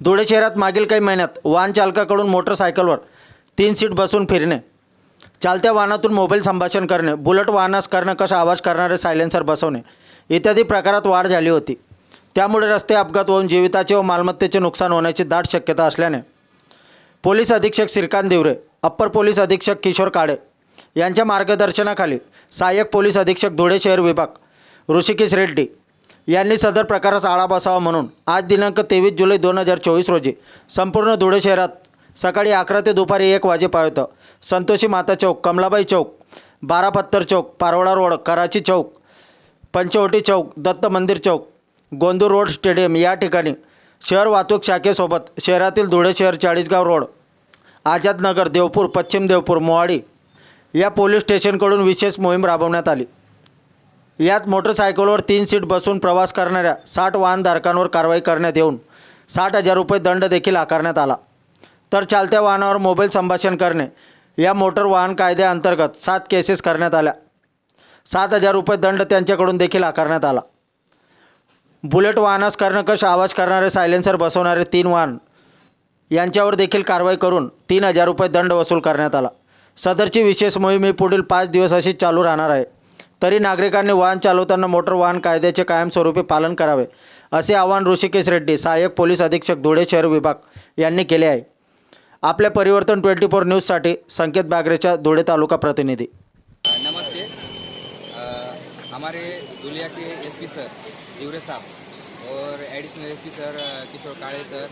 धुळे शहरात मागील काही महिन्यात वाहन चालकाकडून मोटरसायकलवर तीन सीट बसून फिरणे चालत्या वाहनातून मोबाईल संभाषण करणे बुलेट वाहनास कर्णकश आवाज करणारे सायलेन्सर बसवणे इत्यादी प्रकारात वाढ झाली होती. त्यामुळे रस्ते अपघात होऊन जीविताचे व मालमत्तेचे नुकसान होण्याची दाट शक्यता असल्याने पोलीस अधीक्षक श्रीकांत देवरे अप्पर पोलीस अधीक्षक किशोर काळे यांच्या मार्गदर्शनाखाली सहाय्यक पोलीस अधीक्षक धुळे शहर विभाग ऋषिकेश रेड्डी यांनी सदर प्रकारास आळा बसावा म्हणून आज दिनांक तेवीस जुलै दोन हजार चोवीस रोजी संपूर्ण धुळे शहरात सकाळी अकरा ते दुपारी एक वाजेपर्यंत संतोषी माता चौक कमलाबाई चौक बारा पत्तर चौक पारोळा रोड कराची चौक पंचवटी चौक दत्त मंदिर चौक गोंदूर रोड स्टेडियम या ठिकाणी शहर वाहतूक शाखेसोबत शहरातील धुळे शहर चाळीसगाव रोड आझादनगर देवपूर पश्चिम देवपूर मोहाडी या पोलीस स्टेशनकडून विशेष मोहीम राबवण्यात आली. यात मोटरसायकलवर तीन सीट बसून प्रवास करणाऱ्या साठ वाहनधारकांवर कारवाई करण्यात येऊन साठ हजार रुपये दंड देखील आकारण्यात आला. तर चालत्या वाहनावर मोबाईल संभाषण करणे या मोटर वाहन कायद्याअंतर्गत सात केसेस करण्यात आल्या. सात हजार रुपये दंड त्यांच्याकडून देखील आकारण्यात आला. बुलेट वाहनास कर्णकश आवाज करणारे सायलेन्सर बसवणारे तीन वाहन यांच्यावर देखील कारवाई करून तीन हजार रुपये दंड वसूल करण्यात आला. सदरची विशेष मोहीम ही पुढील पाच दिवस अशीच चालू राहणार आहे. तरी नागरिकांनी वाहन चालवताना मोटर वाहन कायद्याचे कायमस्वरूपी पालन करावे असे आवाहन ऋषिकेश रेड्डी सहाय्यक पोलीस अधीक्षक धुळे शहर विभाग यांनी केले आहे. आपल्या परिवर्तन ट्वेंटी फोर न्यूजसाठी संकेत बागरेच्या धुळे तालुका प्रतिनिधी. नमस्ते. हमारे दुलिया के एसपी सर दिवरे साहब और additional SP sir Kishor Kale sir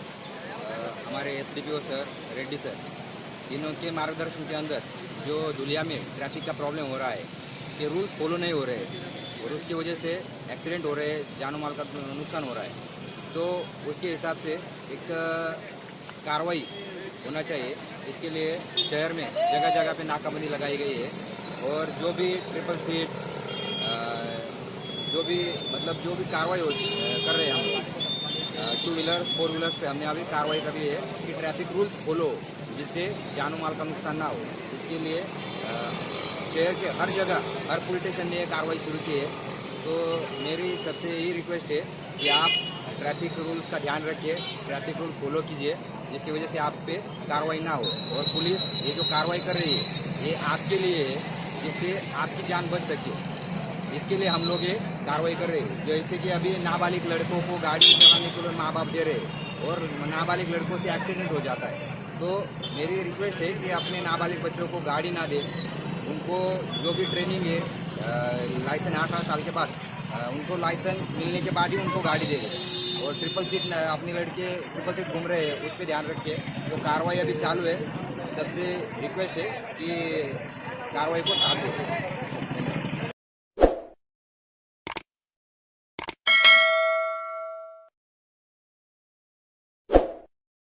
हमारे S D P O sir Reddy sir इनों के मार्गदर्शन के अंदर जो दुलिया में ट्रैफिक का प्रॉब्लम हो रहा है कि रूल्स फॉलो नहीं हो रहे हैं और उसकी वजह से एक्सीडेंट हो रहे हैं जानो माल का नुकसान हो रहा है। तो उसके हिसाब से एक कार्रवाई होना चाहिए। इसके लिए शहर में जगह जगह पे नाकाबंदी लगाई गई है और जो भी ट्रिपल सीट जो भी मतलब जो भी कार्रवाई हो कर रहे हैं हम टू व्हीलर्स फोर व्हीलर्स पे हमने अभी कार्रवाई करी है कि ट्रैफ़िक रूल्स फॉलो जिससे जानो माल का नुकसान ना हो। इसके लिए शहर के हर जगह, हर पुलिस स्टेशन ने कार्रवाई शुरू की है। तो मेरी सबसे यही रिक्वेस्ट है कि आप ट्रैफ़िक रूल्स का ध्यान रखिए ट्रैफ़िक रूल फॉलो कीजिए, जिसकी वजह से आप पे कार्रवाई ना हो। और पुलिस ये जो कार्रवाई कर रही है, ये आपके लिए है, जिससे आपकी जान बच सके। इसके लिए हम लोग ये कार्रवाई कर रहे हैं। जैसे कि अभी नाबालिग लड़कों को गाड़ी चलाने के लिए माँ बाप दे रहे हैं और नाबालिग लड़कों से एक्सीडेंट हो जाता है। तो मेरी रिक्वेस्ट है कि अपने नाबालिग बच्चों को गाड़ी ना दें उनको जो भी ट्रेनिंग है लाइसेंस आठ आठ साल के बाद उनको लाइसेंस मिलने के बाद ही उनको गाड़ी देंगे और ट्रिपल सीट अपनी लड़के ट्रिपल सीट घूम रहे हैं, उस पर ध्यान रखिए। तो कार्रवाई अभी चालू है। सबसे रिक्वेस्ट है कि कार्रवाई को साथ दें।